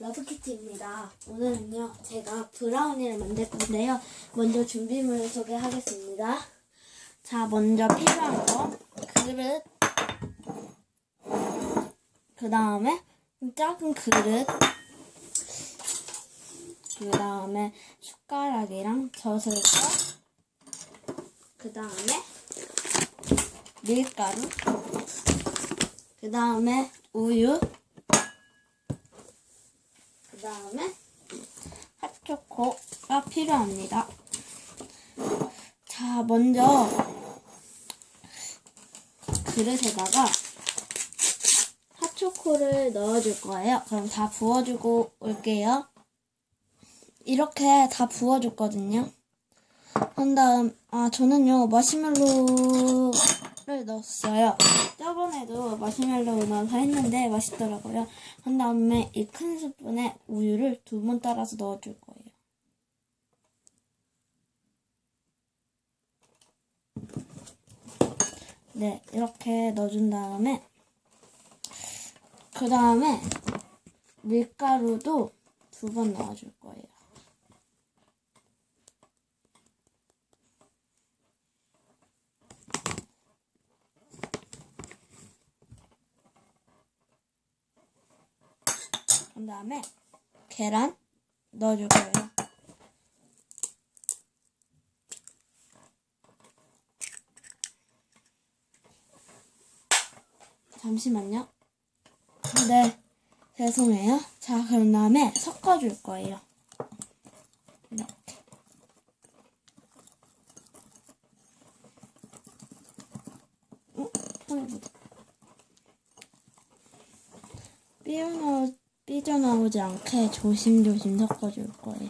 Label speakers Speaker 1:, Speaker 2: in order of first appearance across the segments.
Speaker 1: 러브키티입니다. 오늘은요, 제가 브라우니를 만들 건데요. 먼저 준비물을 소개하겠습니다. 자, 먼저 필요한 거, 그릇, 그 다음에 작은 그릇, 그 다음에 숟가락이랑 젖을거, 그 다음에 밀가루, 그 다음에 우유, 그 다음에 핫초코가 필요합니다. 자, 먼저 그릇에다가 핫초코를 넣어줄 거예요. 그럼 다 부어주고 올게요. 이렇게 다 부어줬거든요. 한 다음, 아, 저는요, 마시멜로 를 넣었어요. 저번에도 마시멜로 넣어서 했는데 맛있더라고요. 한 다음에 이 큰 스푼에 우유를 두 번 따라서 넣어줄 거예요. 네, 이렇게 넣어준 다음에, 그 다음에 밀가루도 두 번 넣어줄 거예요. 그 다음에 계란 넣어줄 거예요. 잠시만요. 네, 죄송해요. 자, 그런 다음에 섞어줄 거예요. 이렇게. 어? 손에 묻어. 삐어나오, 삐져나오지 않게 조심조심 섞어줄 거예요.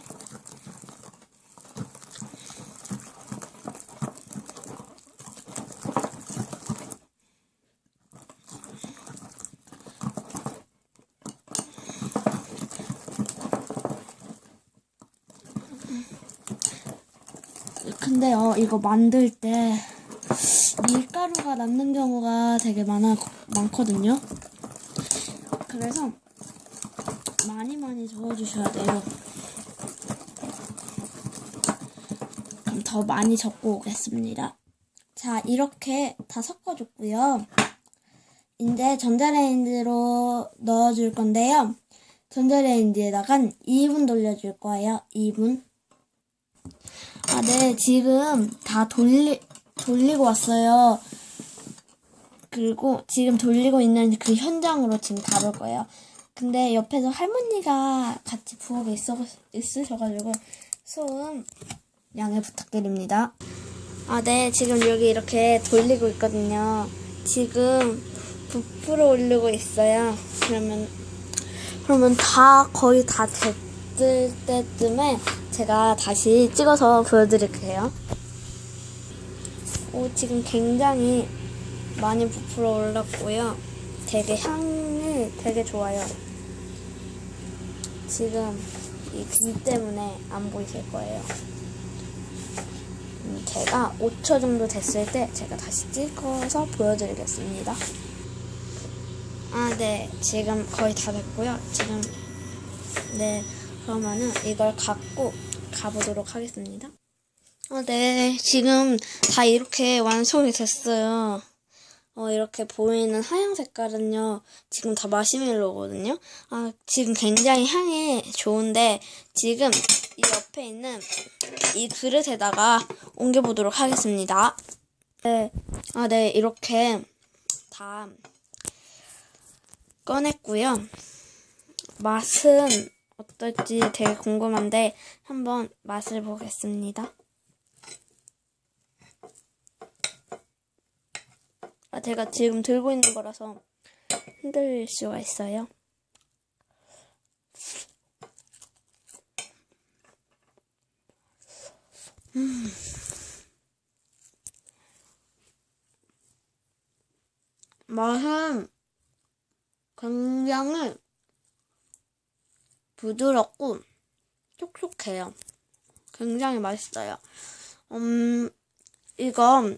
Speaker 1: 근데요, 이거 만들 때 밀가루가 남는 경우가 되게 많아, 많거든요. 그래서 많이 많이 저어주셔야 돼요. 그럼 더 많이 적고 오겠습니다. 자, 이렇게 다 섞어줬고요. 이제 전자레인지로 넣어줄 건데요. 전자레인지에다간 2분 돌려줄 거예요. 2분. 아, 네, 지금 다 돌리, 돌리고 왔어요. 그리고 지금 돌리고 있는 그 현장으로 지금 가볼 거예요. 근데 옆에서 할머니가 같이 부엌에 있어, 있으셔가지고 소음 양해 부탁드립니다. 아, 네. 지금 여기 이렇게 돌리고 있거든요. 지금 부풀어 올리고 있어요. 그러면, 그러면 다, 거의 다 됐을 때쯤에 제가 다시 찍어서 보여드릴게요. 오, 지금 굉장히 많이 부풀어 올랐고요. 되게 향이 되게 좋아요. 지금 이비 때문에 안 보이실 거예요. 음, 제가 5초 정도 됐을 때 제가 다시 찍어서 보여드리겠습니다. 아, 네. 지금 거의 다 됐고요. 지금, 네. 그러면은 이걸 갖고 가보도록 하겠습니다. 아, 네. 지금 다 이렇게 완성이 됐어요. 어, 이렇게 보이는 하얀 색깔은요, 지금 다 마시멜로거든요. 아, 지금 굉장히 향이 좋은데, 지금 이 옆에 있는 이 그릇에다가 옮겨보도록 하겠습니다. 네. 아, 네. 이렇게 다 꺼냈고요. 맛은 어떨지 되게 궁금한데, 한번 맛을 보겠습니다. 제가 지금 들고 있는 거라서 흔들릴 수가 있어요. 음. 맛은 굉장히 부드럽고 촉촉해요. 굉장히 맛있어요. 음, 이거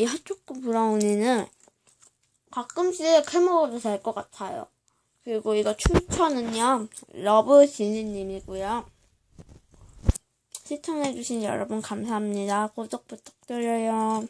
Speaker 1: 이 핫초코 브라우니는 가끔씩 해 먹어도 될 것 같아요. 그리고 이거 추천은요, 러브지니님이고요. 시청해주신 여러분 감사합니다. 구독 부탁드려요.